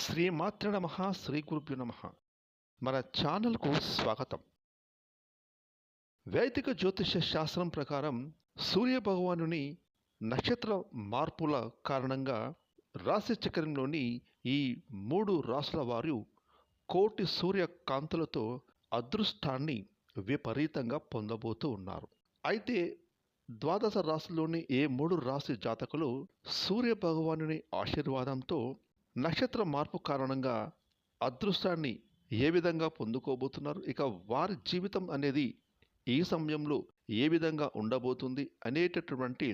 శ్రీమాత్ర నమ శ్రీ గురుభ్యు నమ. మన ఛానల్కు స్వాగతం. వైదిక జ్యోతిష శాస్త్రం ప్రకారం సూర్య భగవానుని నక్షత్ర మార్పుల కారణంగా రాశి చక్రంలోని ఈ మూడు రాసుల వారు కోటి సూర్య కాంతులతో అదృష్టాన్ని విపరీతంగా పొందబోతూ ఉన్నారు. అయితే ద్వాదశ రాశుల్లోని ఏ మూడు రాశి జాతకులు సూర్య భగవానుని ఆశీర్వాదంతో నక్షత్ర మార్పు కారణంగా అదృష్టాన్ని ఏ విధంగా పొందుకోబోతున్నారు? ఇక వారి జీవితం అనేది ఈ సమయంలో ఏ విధంగా ఉండబోతుంది అనేటటువంటి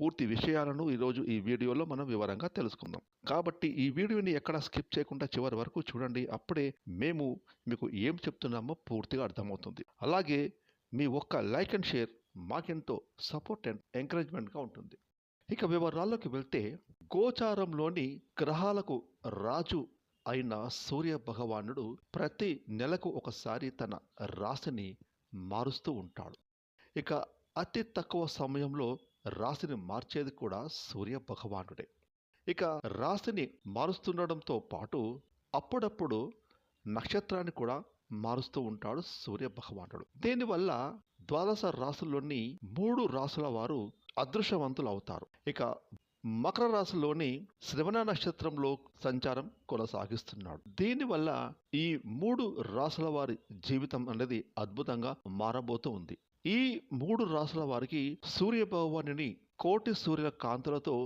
పూర్తి విషయాలను ఈరోజు ఈ వీడియోలో మనం వివరంగా తెలుసుకుందాం. కాబట్టి ఈ వీడియోని ఎక్కడ స్కిప్ చేయకుండా చివరి వరకు చూడండి. అప్పుడే మేము మీకు ఏం చెప్తున్నామో పూర్తిగా అర్థమవుతుంది. అలాగే మీ ఒక్క లైక్ అండ్ షేర్ మాకెంతో సపోర్ట్ అండ్ ఎంకరేజ్మెంట్గా ఉంటుంది. ఇక వివరాల్లోకి వెళ్తే గోచారంలోని గ్రహాలకు రాజు అయిన సూర్య భగవానుడు ప్రతి నెలకు ఒకసారి తన రాశిని మారుస్తూ ఉంటాడు. ఇక అతి తక్కువ సమయంలో రాశిని మార్చేది కూడా సూర్య భగవానుడే. ఇక రాశిని మారుస్తుండడంతో పాటు అప్పుడప్పుడు నక్షత్రాన్ని కూడా మారుస్తూ ఉంటాడు సూర్య భగవానుడు. దీనివల్ల ద్వాదశ రాశుల్లోని మూడు రాసుల వారు అదృశ్యవంతులు అవుతారు ఇక మకర రాశిలోని శ్రవణ నక్షత్రంలో సంచారం కొనసాగిస్తున్నాడు. దీనివల్ల ఈ మూడు రాసుల వారి జీవితం అనేది అద్భుతంగా మారబోతూ ఉంది. ఈ మూడు రాసుల వారికి సూర్య భగవానుని కోటి సూర్యుల కాంతులతో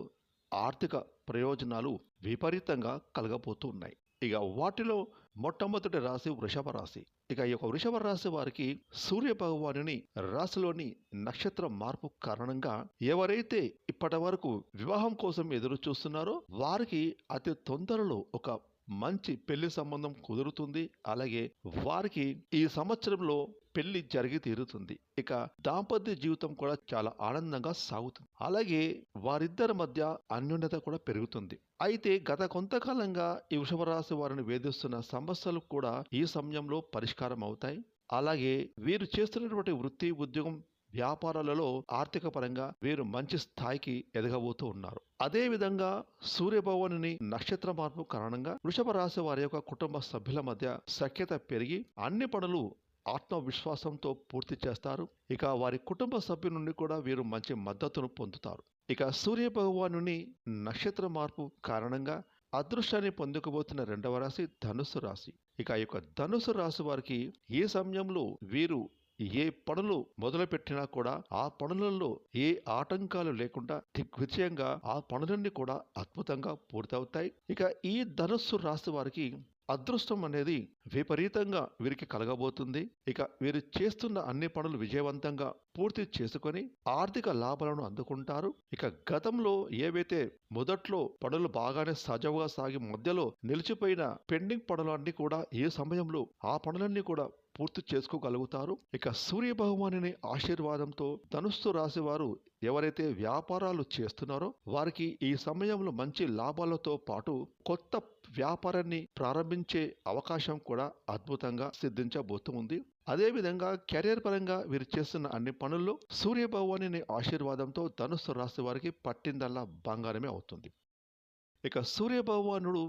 ఆర్థిక ప్రయోజనాలు విపరీతంగా కలగబోతూ ఉన్నాయి ఇక వాటిలో మొట్టమొదటి రాశి వృషభ రాశి. ఇక ఈ యొక్క వృషభ రాశి వారికి సూర్య భగవానుని రాశిలోని నక్షత్ర మార్పు కారణంగా ఎవరైతే ఇప్పటి వరకు వివాహం కోసం ఎదురు చూస్తున్నారో వారికి అతి తొందరలో ఒక మంచి పెళ్ళి సంబంధం కుదురుతుంది. అలాగే వారికి ఈ సంవత్సరంలో పెళ్ళి జరిగి తీరుతుంది. ఇక దాంపత్య జీవితం కూడా చాలా ఆనందంగా సాగుతుంది. అలాగే వారిద్దరి మధ్య అన్యోన్యత కూడా పెరుగుతుంది. అయితే గత కొంతకాలంగా ఈ వృషభరాశి వారిని వేధిస్తున్న సమస్యలు కూడా ఈ సమయంలో పరిష్కారం అవుతాయి. అలాగే వీరు చేస్తున్నటువంటి వృత్తి ఉద్యోగం వ్యాపారాలలో ఆర్థిక పరంగా వీరు మంచి స్థాయికి ఎదగబోతూ ఉన్నారు. అదే విధంగా సూర్యభవనుని నక్షత్ర మార్పు కారణంగా వృషభ రాశి వారి యొక్క కుటుంబ సభ్యుల మధ్య సఖ్యత పెరిగి అన్ని పనులు ఆత్మవిశ్వాసంతో పూర్తి చేస్తారు. ఇక వారి కుటుంబ సభ్యుల నుండి కూడా వీరు మంచి మద్దతును పొందుతారు. ఇక సూర్య భగవానుని నక్షత్ర మార్పు కారణంగా అదృష్టాన్ని పొందుకోబోతున్న రెండవ రాశి ధనుసు రాశి. ఇక యొక్క ధనుసు రాశి వారికి ఈ సమయంలో వీరు ఏ పనులు మొదలుపెట్టినా కూడా ఆ పనులలో ఏ ఆటంకాలు లేకుండా దిగ్విజయంగా ఆ పనులన్నీ కూడా అద్భుతంగా పూర్తవుతాయి. ఇక ఈ ధనుస్సు రాశి వారికి అదృష్టం అనేది విపరీతంగా వీరికి కలగబోతుంది. ఇక వీరు చేస్తున్న అన్ని పనులు విజయవంతంగా పూర్తి చేసుకొని ఆర్థిక లాభాలను అందుకుంటారు. ఇక గతంలో ఏవైతే మొదట్లో పనులు బాగానే సజావుగా సాగి మధ్యలో నిలిచిపోయిన పెండింగ్ పనులన్నీ కూడా ఏ సమయంలో ఆ పనులన్నీ కూడా పూర్తి చేసుకోగలుగుతారు. ఇక సూర్య భగవానుని ఆశీర్వాదంతో ధనుస్సు రాశి వారు ఎవరైతే వ్యాపారాలు చేస్తున్నారో వారికి ఈ సమయంలో మంచి లాభాలతో పాటు కొత్త వ్యాపారాన్ని ప్రారంభించే అవకాశం కూడా అద్భుతంగా సిద్ధించబోతుంది. అదేవిధంగా కెరీర్ పరంగా వీరు చేస్తున్న అన్ని పనుల్లో సూర్యభగవానిని ఆశీర్వాదంతో ధనుస్సు రాశి వారికి పట్టిందల్లా బంగారమే అవుతుంది. ఇక సూర్య భగవానుడు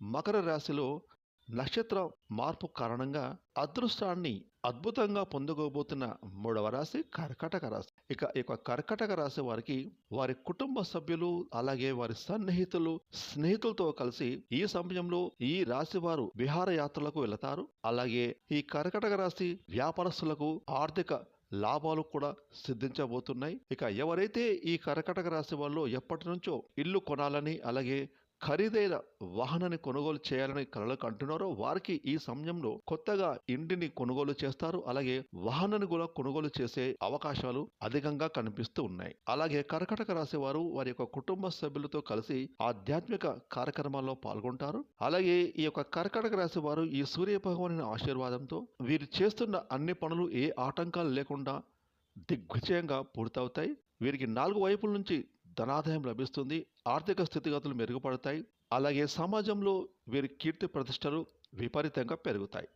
మకర రాశిలో నక్షత్ర మార్పు కారణంగా అదృష్టాన్ని అద్భుతంగా పొందుకోబోతున్న మూడవ రాశి కర్కటక రాశి. ఇక ఈ యొక్క కర్కటక రాశి వారికి వారి కుటుంబ సభ్యులు అలాగే వారి సన్నిహితులు స్నేహితులతో కలిసి ఈ సమయంలో ఈ రాశి వారు విహారయాత్రలకు వెళతారు. అలాగే ఈ కర్కటక రాశి వ్యాపారస్తులకు ఆర్థిక లాభాలు కూడా సిద్ధించబోతున్నాయి. ఇక ఎవరైతే ఈ కర్కటక రాశి వాళ్ళు ఎప్పటి నుంచో ఇల్లు కొనాలని అలాగే ఖరీదైన వాహనాన్ని కొనుగోలు చేయాలని కలలకు అంటున్నారో వారికి ఈ సమయంలో కొత్తగా ఇంటిని కొనుగోలు చేస్తారు. అలాగే వాహనాన్ని కూడా కొనుగోలు చేసే అవకాశాలు అధికంగా కనిపిస్తూ ఉన్నాయి. అలాగే కర్కటక రాశి వారు వారి యొక్క కుటుంబ సభ్యులతో కలిసి ఆధ్యాత్మిక కార్యక్రమాల్లో పాల్గొంటారు. అలాగే ఈ యొక్క కర్కటక రాశి వారు ఈ సూర్య భగవాని ఆశీర్వాదంతో వీరు చేస్తున్న అన్ని పనులు ఏ ఆటంకాలు లేకుండా దిగ్విజయంగా పూర్తవుతాయి. వీరికి నాలుగు వైపుల నుంచి ధనాదాయం లభిస్తుంది ఆర్థిక స్థితిగతులు మెరుగుపడతాయి అలాగే సమాజంలో వీరి కీర్తి ప్రతిష్టలు విపరీతంగా పెరుగుతాయి.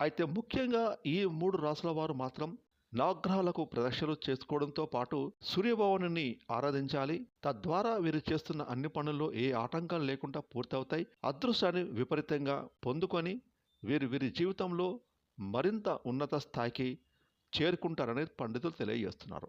అయితే ముఖ్యంగా ఈ మూడు రాసుల వారు మాత్రం నవగ్రహాలకు ప్రదక్షిణలు చేసుకోవడంతో పాటు సూర్యభవనుని ఆరాధించాలి. తద్వారా వీరు చేస్తున్న అన్ని పనుల్లో ఏ ఆటంకాలు లేకుండా పూర్తవుతాయి. అదృష్టాన్ని విపరీతంగా పొందుకొని వీరు వీరి జీవితంలో మరింత ఉన్నత స్థాయికి చేరుకుంటారని పండితులు తెలియజేస్తున్నారు.